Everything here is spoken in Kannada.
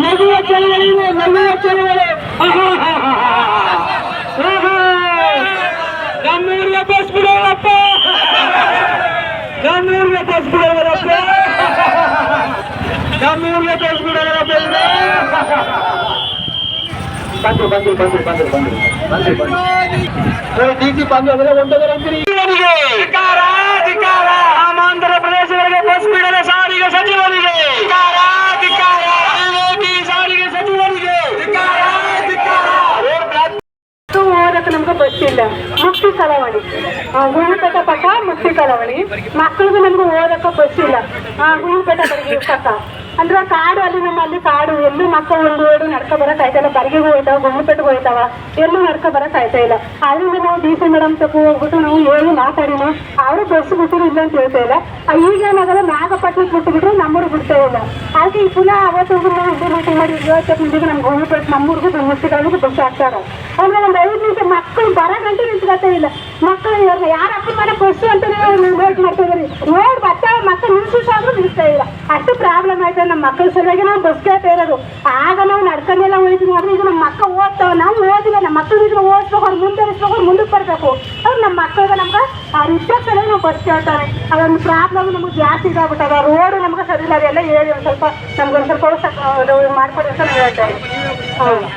ನಗುವ ಚಳವಳಿ ಇದೆ, ನಗುವ ಚಳವಳಿ ಆಹಾಹಾಹಾಹಾ. ಆಹಾ. ನಮ್ಮೂರಿಗೆ ಬಸ್ ಬಿಡೋರಪ್ಪ ನಮ್ಮೂರಿಗೆ ಬಸ್ ಬಿಡೋರಪ್ಪ ನಮ್ಮೂರಿಗೆ ಬಸ್ ಬಿಡೋರಪ್ಪ ಇವ್ರು. ಬಂದ್ರು ಬಂದ್ರು ಬಂದ್ರು ಬಂದ್ರು ಬಂದ್ರು ಬಂದ್ರು ಬಂದ್ರು ಡಿ ಸಿ ಬಂದು ಅದೆಲ್ಲ ಒಂದೊಂದರ ಅಂತೀರಿ ಅಧಿಕಾರ ಅಧಿಕಾರ ನಮ್ಗೆ ಇಲ್ಲ ಮುಕ್ತಿ ಕಳವಳಿ ಗುಂಡ್ಪೇಟೆ ಪಕ್ಕ ಮುಕ್ತಿ ಕಳವಳಿ ಮಕ್ಕಳಿಗೂ ನಮಗೂ ಓದಕ್ಕೆ ಗೊತ್ತಿಲ್ಲ. ಗುಂಡ್ಪೇಟೆ ಬರಿಗೆ ಪಕ್ಕ ಅಂದ್ರೆ ಕಾಡು ಅಲ್ಲಿ ನಮ್ಮಲ್ಲಿ ಕಾಡು. ಎಲ್ಲೂ ಮಕ್ಕಳು ಒಂದು ಎರಡು ನಡ್ಕೊ ಬರಕ್ ಆಯ್ತಾ ಇಲ್ಲ ಬರಿಗೆಗೂ ಹೋಯ್ತಾವ ಗುಂಡ್ಪೇಟೆಗೆ ಹೋಯ್ತಾವ. ಎಲ್ಲೂ ನಡ್ಕೊ ಬರಕ್ ಆಯ್ತಾ ಇಲ್ಲ. ಆದ್ರಿಂದ ನಾವು ಡಿ ಸಿ ಮೇಡಮ್ ತಪ್ಪು ಹೋಗ್ಬಿಟ್ಟು ನಾವು ಹೇಳಿ ಮಾತಾಡಿನ, ಅವರು ಬಸ್ ಬಿಟ್ಟಿರಲಿಲ್ಲ ಅಂತ ಹೇಳ್ತಾ ಇಲ್ಲ. ಈಗ ಏನಾಗಲ್ಲ ನಾಗಪಟ್ಟಣಕ್ಕೆ ಬಿಟ್ಟು ಬಿಟ್ರೆ ನಮ್ಮೂರು ಬಿಡ್ತಾ ಇಲ್ಲ. ಅದಕ್ಕೆ ಈ ಪುನಃ ಅವತ್ತು ನಾವು ಇದೇ ಮೀಟಿಂಗ್ ಮಾಡಿ ಇವತ್ತು ಮುಂದಿಗೆ ನಮ್ಗೆ ಗುಂಡ್ಪೇಟೆ ನಮ್ಮೂರಿಗೂ ಮುಸ್ತಿಗಳಿಗೂ ಬಸ್ ಹಾಕ್ತಾರ ಅಂದ್ರೆ ಒಂದು ಐದು ನಿಮಿಷ ಮಕ್ಕಳು ಬರಗಂಟೆ ನಿಂತ್ಕೊತಾ ಇಲ್ಲ. ಮಕ್ಕಳು ಯಾರು ಅಪ್ಪ ಮನೆ ಬಸ್ಸು ಅಂತ ವೇಟ್ ಮಾಡ್ತಾ ಬರ್ತಾವ ಮಕ್ಕಳು ನಿಲ್ಸ್ತಾ ಇಲ್ಲ. ಅಷ್ಟು ಪ್ರಾಬ್ಲಮ್ ಆಯ್ತು ನಮ್ಮ ಮಕ್ಕಳ ಸಲುವಾಗಿ ನಾವು ಬಸ್ ಕೇಳ್ತಾ ಇರೋದು. ಆಗ ನಾವು ನಡ್ಕೊಂಡೆಲ್ಲ ಉಳಿತೀವಿ ಆದ್ರೆ ಈಗ ನಮ್ಮ ಮಕ್ಕಳು ಓದ್ತಾವ. ನಾವು ಓದಿಲ್ಲ, ನಮ್ಮ ಮಕ್ಕಳು ಇದ್ರೆ ಓದಿಸ್ಬೇಕು, ಅವ್ರು ಮುಂದುವರಿಸ್ಬೇಕು ಅವ್ರು ಮುಂದಕ್ಕೆ ಬರಬೇಕು. ಅವ್ರು ನಮ್ಮ ಮಕ್ಕಳಿಗೆ ನಮ್ಗೆ ಆ ಸಲುವಾಗಿ ನಾವು ಬಸ್ ಕೇಳ್ತಾರೆ. ಅದೊಂದು ಪ್ರಾಬ್ಲಮ್ ನಮ್ಗೆ ಜಾಸ್ತಿ ಇದಾಗ್ಬಿಟ್ಟದ. ರೋಡ್ ನಮ್ಗೆ ಸರಿ ಇಲ್ಲ, ಅದೆಲ್ಲ ಹೇಳಿ ಒಂದು ಸ್ವಲ್ಪ, ನಮ್ಗೆ ಒಂದು ಸ್ವಲ್ಪ ಮಾಡ್ಕೊಡಿ ಅಂತ ಹೇಳ್ತಾರೆ. ಹೌದು.